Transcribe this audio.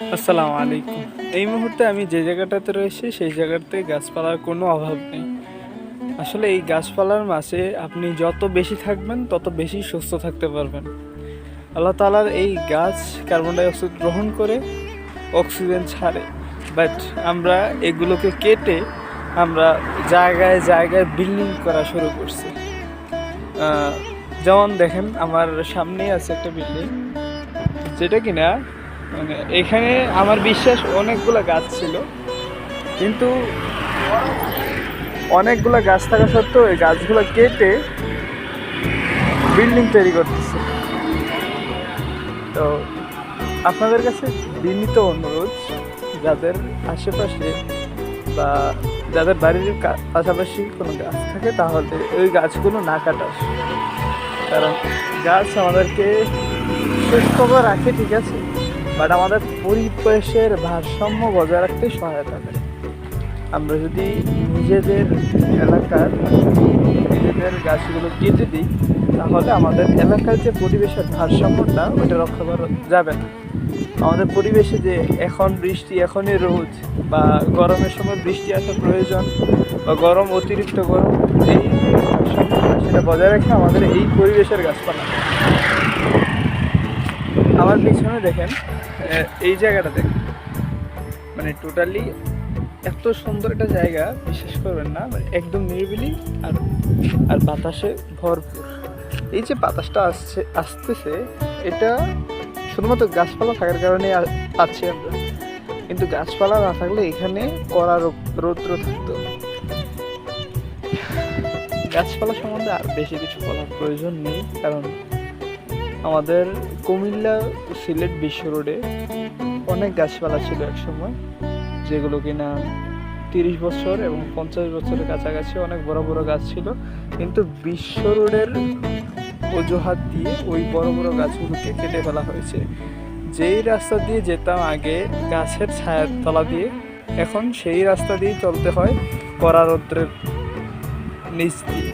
আসসালামু আলাইকুম। এই মুহূর্তে আমি যে জায়গাটাতে রয়েছি, সেই জায়গাতে গাছপালার কোনো অভাব নেই। আসলে এই গাছপালার মাঝে আপনি যত বেশি থাকবেন, তত বেশি সুস্থ থাকতে পারবেন। আল্লাহ তালার এই গাছ কার্বন ডাই অক্সাইড গ্রহণ করে অক্সিজেন ছাড়ে। বাট আমরা এগুলোকে কেটে আমরা জায়গায় জায়গায় বিল্ডিং করা শুরু করছি। যেমন দেখেন, আমার সামনেই আছে একটা বিল্ডিং। যেটা কিনা মানে এখানে আমার বিশ্বাস অনেকগুলো গাছ ছিল, কিন্তু অনেকগুলো গাছ থাকা সত্ত্বেও এই গাছগুলো কেটে বিল্ডিং তৈরি করতেছে। তো আপনাদের কাছে বিনীত অনুরোধ, যাদের আশেপাশে বা যাদের বাড়ির পাশাপাশি কোনো গাছ থাকে, তাহলে ওই গাছগুলো না কাটাস কারণ গাছ আমাদেরকে সুস্থ রাখে, ঠিক আছে? বাট আমাদের পরিবেশের ভারসাম্য বজায় রাখতে সহায়তা করে। আমরা যদি নিজেদের এলাকার নিজেদের গাছগুলো কেটে দিই, তাহলে আমাদের এলাকার যে পরিবেশের ভারসাম্যটা ওটা রক্ষা করা যাবে না। আমাদের পরিবেশে যে এখন বৃষ্টি, এখনই রোদ বা গরমের সময় বৃষ্টি আসা প্রয়োজন বা গরম, অতিরিক্ত গরম, এই সেটা বজায় রেখে আমাদের এই পরিবেশের গাছপালা। আমার পিছনে দেখেন এই জায়গাটা দেখেন মানে টোটালি এত সুন্দর একটা জায়গা, বিশ্বাস করবেন না মানে একদম নিরিবিলি আর আর বাতাসে ভরপুর। এই যে বাতাসটা আসছে, আসতেছে, এটা শুধুমাত্র গাছপালা থাকার কারণে আ- পাচ্ছি আমরা। কিন্তু গাছপালা না থাকলে এখানে কড়া রৌদ্র থাকতো। গাছপালা সম্বন্ধে আর বেশি কিছু বলার প্রয়োজন নেই, কারণ আমাদের কুমিল্লা সিলেট বিশ্ব রোডে অনেক গাছপালা ছিল এক সময় যেগুলো কিনা তিরিশ বছর এবং পঞ্চাশ বছরের কাছাকাছি অনেক বড় বড় গাছ ছিল। কিন্তু বিশ্ব রোডের অজুহাত দিয়ে ওই বড় বড় গাছগুলোকে কেটে ফেলা হয়েছে। যেই রাস্তা দিয়ে যেতাম আগে, গাছের ছায়ার তলা দিয়ে, এখন সেই রাস্তা দিয়ে চলতে হয় কড়া রৌদ্রের নিচ দিয়ে।